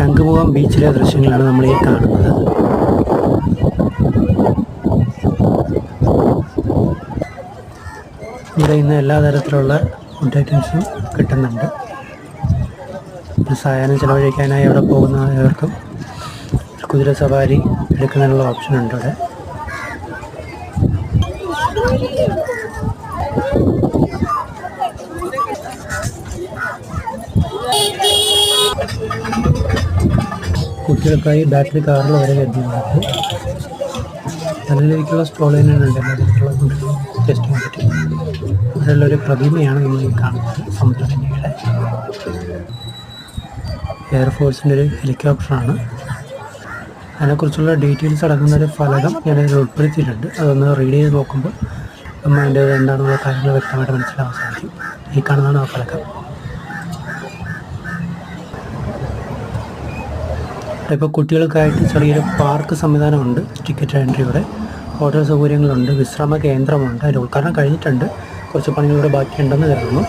ശംഖുമുഖം ബീച്ചിലെ ദൃശ്യങ്ങളാണ് നമ്മൾ ഈ കാണുന്നത്. ഇവിടെ ഇന്ന് എല്ലാ തരത്തിലുള്ള ഫുഡ് ഐറ്റംസും കിട്ടുന്നുണ്ട്. സായാഹ്നം ചിലവഴിക്കാനായി അവിടെ പോകുന്നവർക്കും കുതിര സവാരി എടുക്കുന്നതിനുള്ള ഓപ്ഷൻ ഉണ്ട് ഇവിടെ. കുട്ടികൾക്കായി ബാറ്ററി കാറിൽ വരെ വരുന്നുണ്ട്. നല്ല രീതിക്കുള്ള സ്റ്റോൾ തന്നെയാണ് ടെസ്റ്റ് അതിലുള്ള ഒരു പ്രതിമയാണ് നമ്മൾ ഈ കാണുന്നത്. സമുദ്രകന്യയുടെ എയർഫോഴ്സിന്റെ ഒരു ഹെലികോപ്റ്ററാണ് അതിനെക്കുറിച്ചുള്ള ഡീറ്റെയിൽസ് അടങ്ങുന്ന ഒരു ഫലകം ഞാൻ ഇതിൽ ഉൾപ്പെടുത്തിയിട്ടുണ്ട്. അതൊന്ന് റീഡ് ചെയ്ത് നോക്കുമ്പോൾ നമ്മൾ അതിന്റെ എന്താണെന്നുള്ള കാര്യങ്ങൾ വ്യക്തമായിട്ട് മനസ്സിലാവാൻ സാധിക്കും. ഈ കാണുന്നതാണ് ആ ഫലകം. ഇപ്പോൾ കുട്ടികൾക്കായിട്ട് ചെറിയൊരു പാർക്ക് സംവിധാനമുണ്ട് ടിക്കറ്റ് എൻട്രി ഇവിടെ. ഹോട്ടൽ സൗകര്യങ്ങളുണ്ട് വിശ്രമ കേന്ദ്രമുണ്ട് അതിന്റെ ഉദ്ഘാടനം കഴിഞ്ഞിട്ടുണ്ട്. കുറച്ച് പണികളിവിടെ ബാക്കിയുണ്ടെന്ന് കരുതുന്നു.